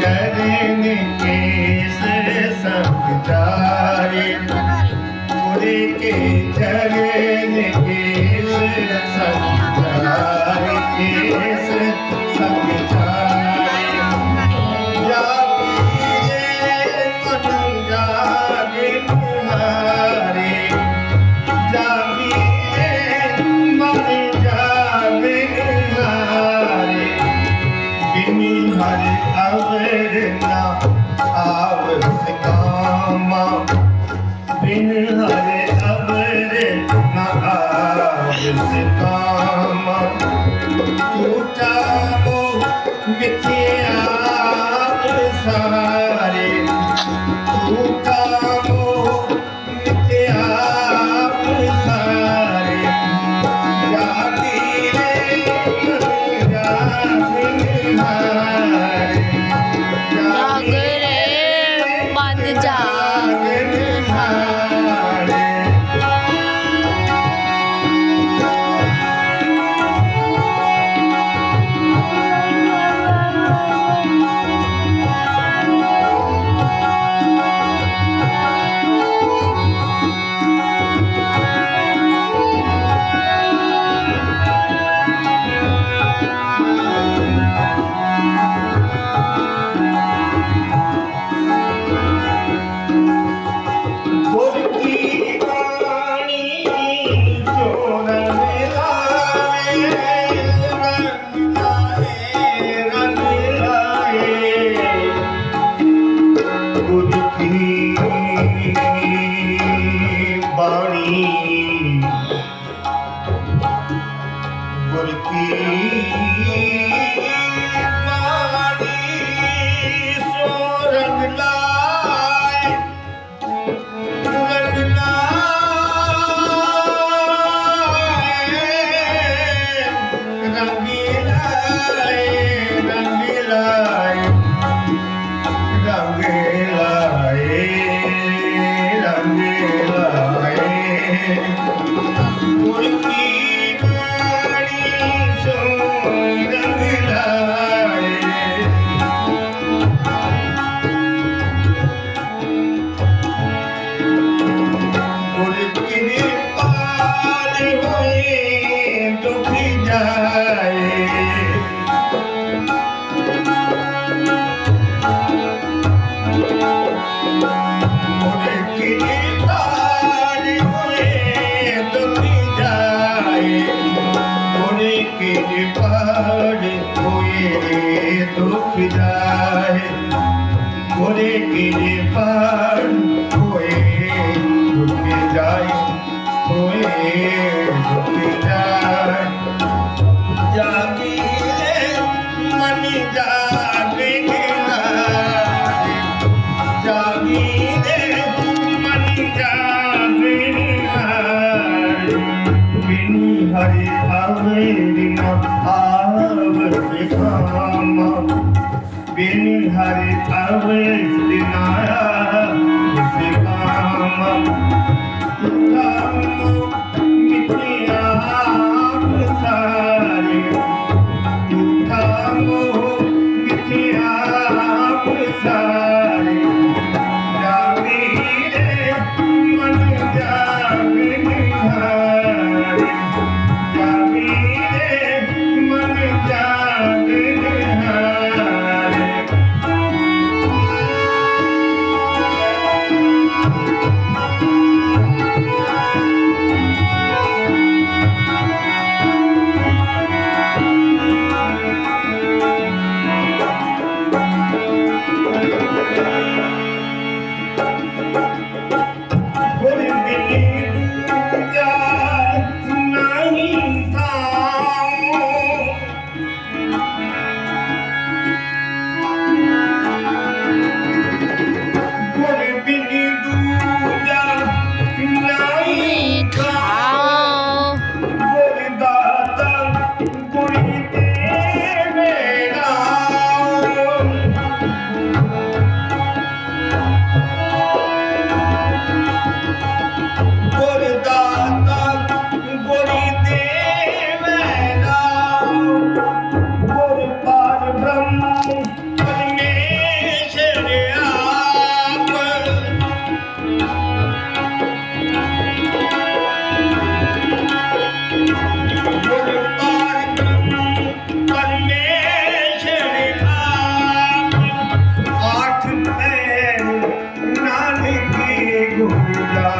ਕਰਨ ਕੇਸ ਸੰਗਤਾਰੇ ਗੁਰੇ ਕੇ ਚਰਨ case ਸੰਗਤਾਰੇ case सारे मिथियार से रा করে কেড়ে পার হয়ে ঢুকে যাই হয়ে ঢুকে যাই যাবি মানে যাবে বিনি হরি আবেরি মা আব বিধামা ਬਿਨ ਹਰਿ ਅਵੇ ਦਿਨਾਇਆ ਜਿਸ ਕਾਮ ਕਾਮ ਮਿਟਿਆ ਸਾਰੇ ਕਾਮ ਮਿਟਿਆ ਸਾਰੇ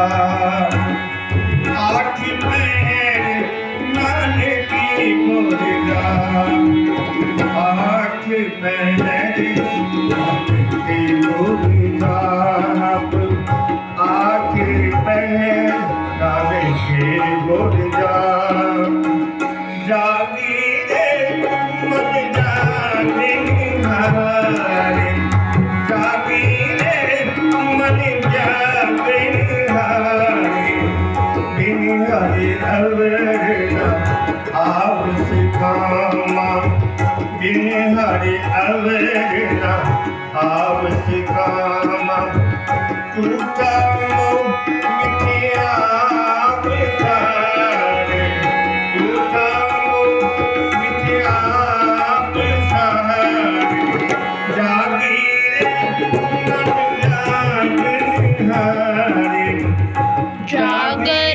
Bye. ਬਿਨ ਹਰਿ ਅਵੇੜਾ ਆਪ ਸਿਕਾਮ ਤੂੰ ਕਰਮ ਮਿਠਿਆ ਪਿਸਾਰੇ ਤੂੰ ਕਰਮ ਮਿਠਿਆ ਪਿਸਾਰੇ ਜਾਗੀਰ ਨਟ ਜਾਗਨ ਹਰਿ ਜਾਗਨ